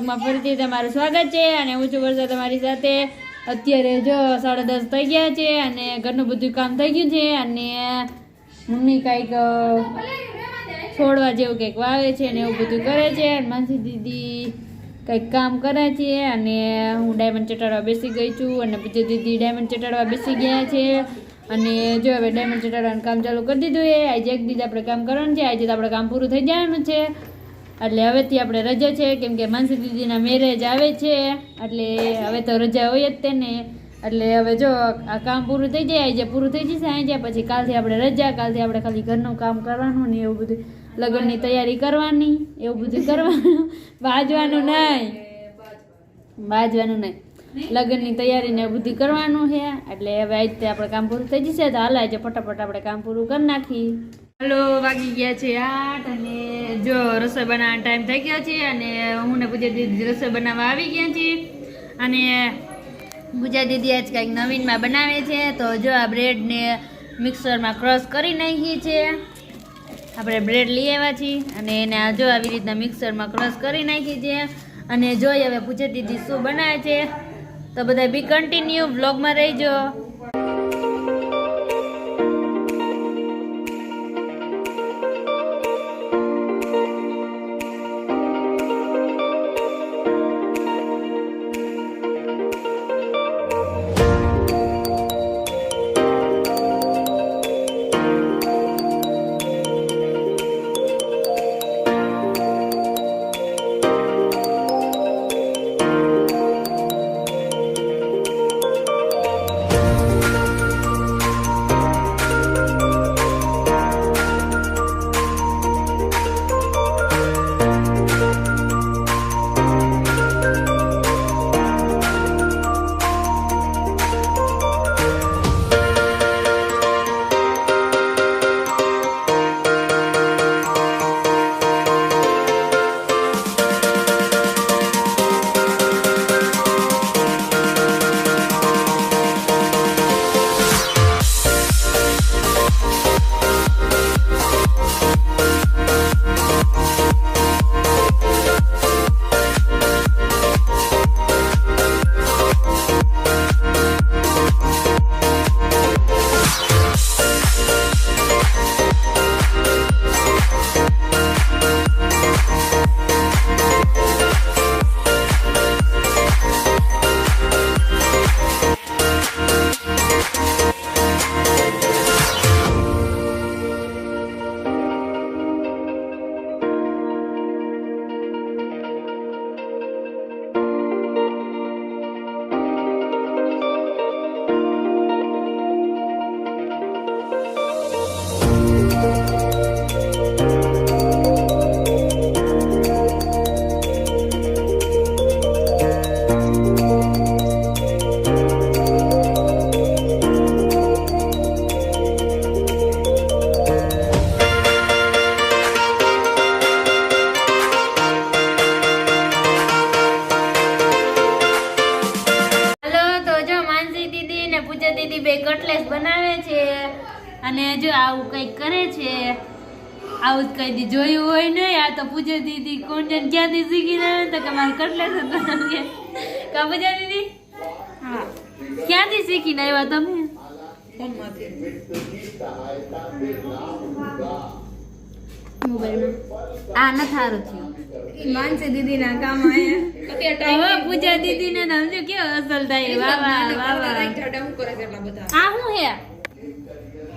બ્લોગમાં ફરીથી તમારું સ્વાગત છે અને હું છું વર્ષા તમારી સાથે. અત્યારે જો સાડા દસ થઈ ગયા છે અને ઘરનું બધું કામ થઈ ગયું છે અને મમ્મી કાંઈક છોડવા જેવું કંઈક વાવે છે અને એવું બધું કરે છે માનસી દીદી કંઈક કામ કરે છે અને હું ડાયમંડ ચટાડવા બેસી ગઈ છું અને પૂજા દીદી ડાયમંડ ચટાડવા બેસી ગયા છે. અને જો હવે ડાયમંડ ચટાડવાનું કામ ચાલુ કરી દીધું એ આજે એક દીદી આપણે કામ કરવાનું છે. આજે આપણે કામ પૂરું થઈ જવાનું છે. એટલે હવેથી આપણે રજા છે, કેમ કે માનસી દીદીના મેરેજ આવે છે, એટલે હવે તો રજા હોય જ તેને. એટલે હવે જો આ કામ પૂરું થઈ જાય આજે પૂરું થઈ જશે આજે પછી કાલથી આપણે રજા, કાલથી આપણે ખાલી ઘરનું કામ કરવાનું ને એવું બધું. લગ્નની તૈયારી કરવાની, એવું બધું કરવાનું. બાજવાનું નહીં. બાજવાનું નહીં. લગ્નની તૈયારી ને બધું કરવાનું છે. એટલે હવે આજે આપણે કામ પૂરું થઈ જશે, તો હાલ આજે ફટાફટ આપણે કામ પૂરું કરી નાખી હલો, વાગી ગયા છે આઠ અને જો રસોઈ બનાવવાનો ટાઈમ થઈ ગયો છે અને હું ને પૂજા દીદી રસોઈ બનાવવા આવી ગયા છીએ. અને પૂજા દીદી આજ કંઈક નવીનમાં બનાવે છે, તો જો આ બ્રેડને મિક્સરમાં ક્રશ કરી નાખી છે. આપણે બ્રેડ લઈ આવ્યા છીએ અને એને જો આવી રીતના મિક્સરમાં ક્રશ કરી નાખી છે. અને જોઈએ હવે પૂછે દીદી શું બનાવે છે. તો બધા બી કન્ટિન્યુ વ્લોગમાં રહીજો. પૂજા દીદી બે કટલેસ બનાવે છે અને જો આવું કંઈક કરે છે, આવું જ કઈ દી જોયું હોય ને આ તો પૂજા દીદી કોન્ટેન ક્યાંથી શીખીને આવે તો કે મારે કટલેસ જ બનાવીએ. કા પૂજા દીદી? હા. ક્યાંથી શીખીને આવ્યા તમે? મોબાઈલમાં આ નથી સારું થયું. માનસી દીદીના કામ આયા. હવે પૂજા દીદીને સમજો કેવો અસલ થાય. વાહ વાહ વાહ વાહ. આ શું હે?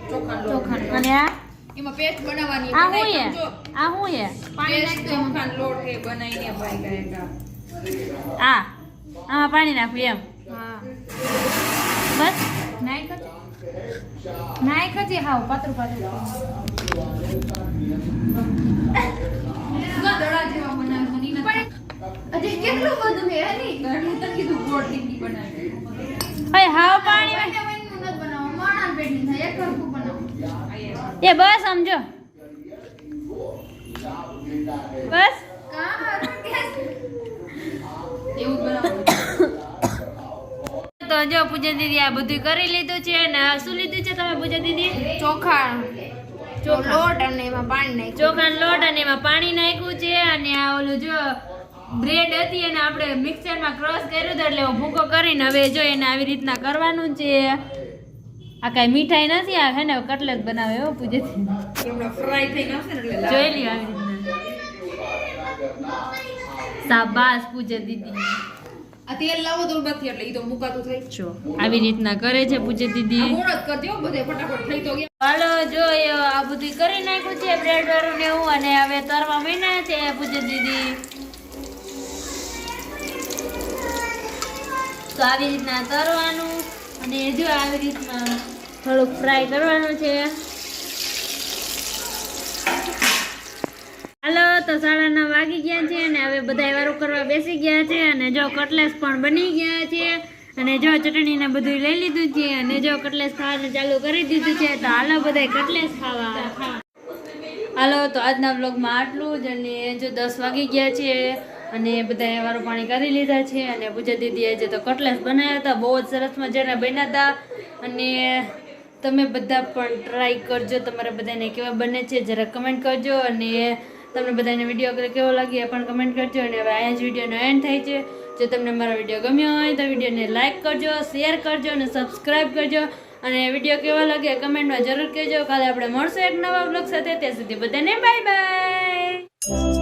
ચોખાનો. અને આ? એમાં પેસ્ટ બનાવવાની આ બનાવી હે આ શું હે? પાણી નાખી ચોખાનો લોટ હે બનાવીને ભાઈ ગાયકા આ. આમાં પાણી નાખ્યું એમ. હા. બસ. નાઈ ખજે નાઈ ખજે હાવ પાતળું પાતળું દડા જેવા બનાવવાની નથી અજય કેટલું બધું હે હરી ઘરનું તો કીધું ગોળ ટીકી બનાવી હવે હાવ પાણી વઈને વઈનનું નથી બનાવવાનું. માણસ પેટની થાય એક હરખું બનાવો. એ બસ સમજો. બસ. તો જો પૂજા દીદી આ બધું કરી લીધું છે અને શું લીધું છે તમે પૂજા દીદી? ચોખા ચોખા. લોટ અને એમાં પાણી નાખ્યું. ચોખાનો લોટ અને એમાં પાણી નાખ્યું છે અને આ ઓલું જો બ્રેડ હતી અને આપણે મિક્સરમાં ક્રોસ કર્યું હતું એટલે ભૂકો કરીને હવે જો એને આવી રીતના કરવાનું છે. આ કઈ મીઠાઈ નથી આ હે ને કટલેટ બનાવે હો પૂજેથી. હમણાં ફ્રાય થઈને આવશે ને એટલે જોઈ લી આવી રીતના. શાબાશ પૂજે દીદી. આ તેલ લાવો તો નથી એટલે ઈ તો મુકાતું થઈ છો આવી રીતના કરે છે પૂજે દીદી. ગુણ જ કરી દો બધે ફટાફટ થઈ તો ગયા. હાલો જો આ બધું કરી નાખ્યું છે બ્રેડ વાળું ને એવું અને હવે તરવા મહિના છે પૂજે દીદી. તો આવી રીતના તરવાનું અને જો આવી રીતના થોડુંક ફ્રાય કરવાનું છે. હાલો, તો સાડા નવ વાગી ગયા છે અને હવે બધા વારો કરવા બેસી ગયા છે અને જો કટલેસ પણ બની ગયા છે અને જો ચટણીને બધું લઈ લીધું છે અને જો કટલેસ ખાવાનું ચાલુ કરી દીધું છે, તો હાલો બધા કટલેસ ખાવા. હાલો, તો આજના બ્લોગમાં આટલું જ અને જો દસ વાગી ગયા છે અને બધાએ વારું પાણી કરી લીધા છે અને પૂજા દીદી આજે તો કટલેસ બનાવ્યા હતા, બહુ જ સરસ મજાના બન્યા હતા અને તમે બધા પણ ટ્રાય કરજો. તમારા બધાને કેવા બને છે, જરા કમેન્ટ કરજો અને તમને બધાને વીડિયો કેવો લાગ્યો એ પણ કમેન્ટ કરજો. અને હવે અહીંયા જ વિડીયોનો એન્ડ થાય છે. જો તમને મારો વીડિયો ગમ્યો હોય તો વિડીયોને લાઇક કરજો શેર કરજો અને સબસ્ક્રાઈબ કરજો. અને વીડિયો કેવો લાગે કમેન્ટમાં જરૂર કહેજો. કાલે આપણે મળશું એક નવા બ્લોગ સાથે. ત્યાં સુધી બધાને બાય બાય